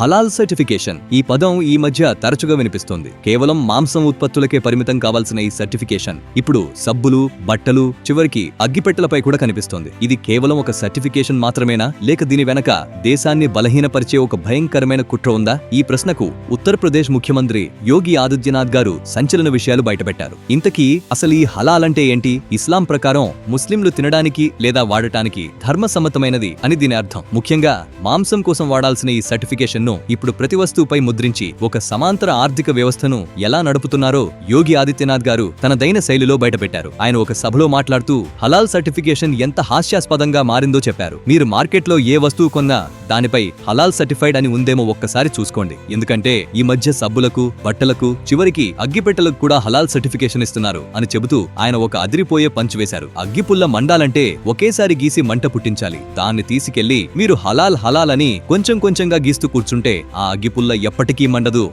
హలాల్ certification. ఈ పదం ఈ మధ్య తరచుగా వినిపిస్తోంది. కేవలం మాంసం ఉత్పత్తులకే పరిమితం కావాల్సిన ఈ సర్టిఫికేషన్ ఇప్పుడు సబ్బులు బట్టలు చివరికి అగ్గిపెట్టెలపై కూడా కనిపిస్తోంది. ఇది కేవలం ఒక సర్టిఫికేషన్ మాత్రమేనా? లేక దీని వెనక దేశాన్ని బలహీనపరిచే ఒక భయంకరమైన కుట్ర ఉందా? ఈ ప్రశ్నకు ఉత్తరప్రదేశ్ ముఖ్యమంత్రి యోగి ఆదిత్యనాథ్ గారు సంచలన విషయాలు బయటపెట్టారు. ఇంతకీ అసలు ఈ హలాల్ అంటే ఏంటి? ఇస్లాం ప్రకారం ముస్లింలు తినడానికి లేదా వాడటానికి ధర్మసమ్మతమైనది అని దీని అర్థం. ముఖ్యంగా మాంసం కోసం వాడాల్సిన ఈ సర్టిఫికేషన్ ను ఇప్పుడు ప్రతి వస్తువుపై ముద్రించి ఒక సమాంతర ఆర్థిక వ్యవస్థను ఎలా నడుపుతున్నారో యోగి ఆదిత్యనాథ్ గారు తన దైన శైలిలో బయటపెట్టారు. ఆయన ఒక సభలో మాట్లాడుతూ హలాల్ సర్టిఫికేషన్ ఎంత హాస్యాస్పదంగా మారిందో చెప్పారు. మీరు మార్కెట్లో ఏ వస్తువు కొన్నా దానిపై హలాల్ సర్టిఫైడ్ అని ఉందేమో ఒక్కసారి చూసుకోండి. ఎందుకంటే ఈ మధ్య సబ్బులకు బట్టలకు చివరికి అగ్గిపెట్టెలకు కూడా హలాల్ సర్టిఫికేషన్ ఇస్తున్నారు అని చెబుతూ ఆయన ఒక అదిరిపోయే పంచ్ వేశారు. అగ్గిపుల్ల మండాలంటే ఒకేసారి గీసి మంట పుట్టించాలి. దాన్ని తీసుకెళ్ళి మీరు హలాల్ హలాల్ అని కొంచెం కొంచెంగా గీస్తూ చేస్తుంటే ఆ అగ్గిపుల్ల ఎప్పటికీ మండదు.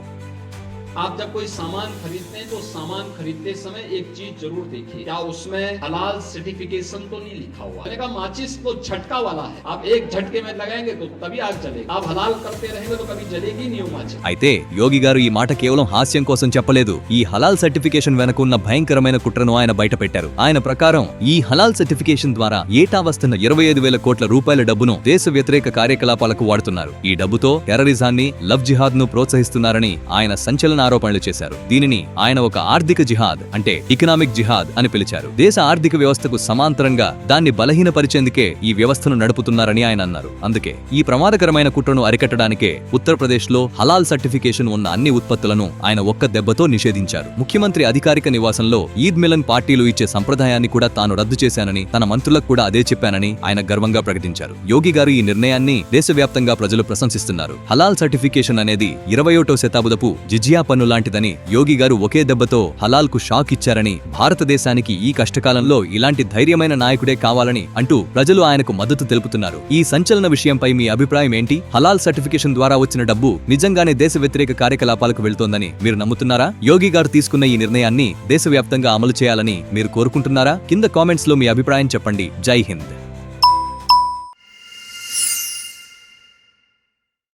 आप जब कोई सामान खरीदते हैं तो सामान खरीदते समय एक चीज जरूर देखिए क्या उसमें हलाल सर्टिफिकेशन तो नहीं लिखा हुआ मैंने कहा माचिस तो झटका वाला है आप एक झटके में लगाएंगे तो तभी आग जलेगी आप हलाल करते रहेंगे तो कभी जलेगी नहीं वो माचिस అయితే యోగి గారు ఈ మాట కేవలం హాస్యం కోసం చెప్పలేదు ఈ హలాల్ సర్టిఫికేషన్ వెనక ఉన్న భయంకరమైన కుట్రను ఆయన బయటపెట్టారు ఆయన ప్రకారం ఈ హలాల్ సర్టిఫికేషన్ ద్వారా ఏటా వస్తున్న ఇరవై ఐదు వేల కోట్ల రూపాయల డబ్బును దేశ వ్యతిరేక కార్యకలాపాలకు వాడుతున్నారు ఈ డబ్బుతో టెర్రరిజాన్ని లవ్ జిహాద్ ను ప్రోత్సహిస్తున్నారని ఆయన సంచలన ఆరోపణలు చేశారు. దీనిని ఆయన ఒక ఆర్థిక జిహాద్ అంటే ఎకనామిక్ జిహాద్ అని పిలిచారు. దేశ ఆర్థిక వ్యవస్థకు సమాంతరంగా దాన్ని బలహీనపరిచేందుకే ఈ వ్యవస్థను నడుపుతున్నారని ఆయన అన్నారు. అందుకే ఈ ప్రమాదకరమైన కుట్రను అరికట్టడానికే ఉత్తరప్రదేశ్లో హలాల్ సర్టిఫికేషన్ ఉన్న అన్ని ఉత్పత్తులను ఆయన ఒక్క దెబ్బతో నిషేధించారు. ముఖ్యమంత్రి అధికారిక నివాసంలో ఈద్ మిలన్ పార్టీలు ఇచ్చే సంప్రదాయాన్ని కూడా తాను రద్దు చేశానని తన మంత్రులకు కూడా అదే చెప్పానని ఆయన గర్వంగా ప్రకటించారు. యోగి గారు ఈ నిర్ణయాన్ని దేశవ్యాప్తంగా ప్రజలు ప్రశంసిస్తున్నారు. హలాల్ సర్టిఫికేషన్ అనేది ఇరవయోటో శతాబ్దపు జిజియా పన్ను లాంటిదని యోగి గారు ఒకే దెబ్బతో హలాల్కు షాక్ ఇచ్చారని భారతదేశానికి ఈ కష్టకాలంలో ఇలాంటి ధైర్యమైన నాయకుడే కావాలని అంటూ ప్రజలు ఆయనకు మద్దతు తెలుపుతున్నారు. ఈ సంచలన విషయంపై మీ అభిప్రాయం ఏంటి? హలాల్ సర్టిఫికేషన్ ద్వారా వచ్చిన డబ్బు నిజంగానే దేశ వ్యతిరేక కార్యకలాపాలకు వెళ్తోందని మీరు నమ్ముతున్నారా? యోగి గారు తీసుకున్న ఈ నిర్ణయాన్ని దేశవ్యాప్తంగా అమలు చేయాలని మీరు కోరుకుంటున్నారా? కింద కామెంట్స్లో మీ అభిప్రాయం చెప్పండి. జై హింద్.